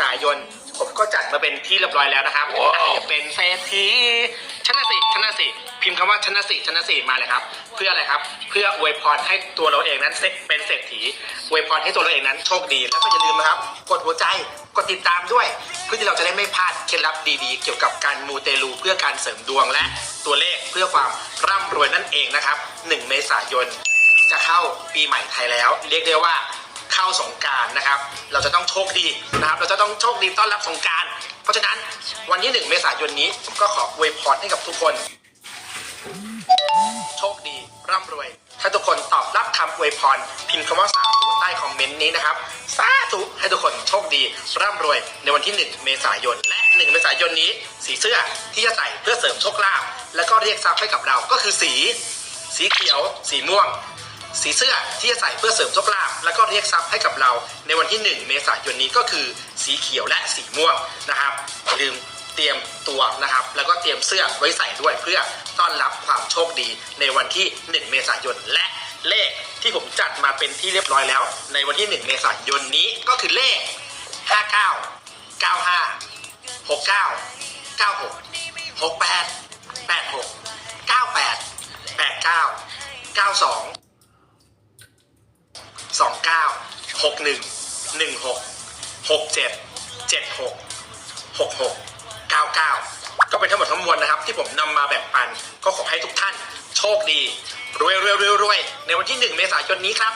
ษายน ผมก็จัดมาเป็นที่เรียบร้อยแล้วนะครับอะจะเป็นเศรษฐีชนะสิชนะสิพิมพ์คำว่าชนะสิชนะสิมาเลยครับ เพื่ออะไรครับ เพื่ออวยพรให้ตัวเราเองนั้นเป็นเศรษฐีอวยพรให้ตัวเราเองนั้นโชคดีแล้วก็อย่าลืมนะครับ กดหัวใจกดติดตามด้วย เพื่อที่เราจะได้ไม่พลาดเคล็ดลับดีๆ เกี่ยวกับการมูเตลูเพื่อการเสริมดวงและตัวเลขเพื่อความร่ำรวยนั่นเองนะครับ 1 เมษายนจะเข้าปีใหม่ไทยแล้ว เรียกได้ว่า เข้าสงการนะครับ เราจะต้องโชคดีนะครับ เราจะต้องโชคดีต้อนรับสงการเพราะฉะนั้นวันที่ 1 เมษายนนี้ผมก็ขออวยพรให้กับทุกคน โชคดีร่ำรวย ถ้าทุกคนตอบรับคำอวยพร พิมพ์คำว่าสาธุใต้คอมเมนต์นี้นะครับสาธุให้ทุกคนโชคดีร่ำรวยในวันที่ 1 เมษายน และ 1 เมษายนนี้ สีเสื้อที่จะใส่เพื่อเสริมโชคลาภแล้วก็เรียกทรัพย์ให้กับเราก็คือสี สีเขียว สีม่วง สีเสื้อที่จะใส่เพื่อเสริมโชคลาภแล้วก็เรียกทรัพย์ให้กับเราในวันที่ 1 เมษายนนี้ก็คือสีเขียวและสีม่วงนะครับอย่าลืมเตรียมตัวนะครับ แล้วก็เตรียมเสื้อไว้ใส่ด้วยเพื่อต้อนรับความโชคดีในวันที่ 1 เมษายนและเลขที่ผมจัดมาเป็นที่เรียบร้อยแล้ว ในวันที่ 1 เมษายนนี้ก็คือเลข 59 95 69 96 68 86 98 89 92 สองเก้าหกหนึ่งหนึ่งหกหกเจ็ดเจ็ดหกหกหกเก้าเก้าก็เป็นทั้งหมดทั้งมวลนะครับ ที่ผมนำมาแบ่งปันก็ขอให้ทุกท่านโชคดี รวยรวยรวยรวยในวันที่หนึ่งเมษายนนี้ครับ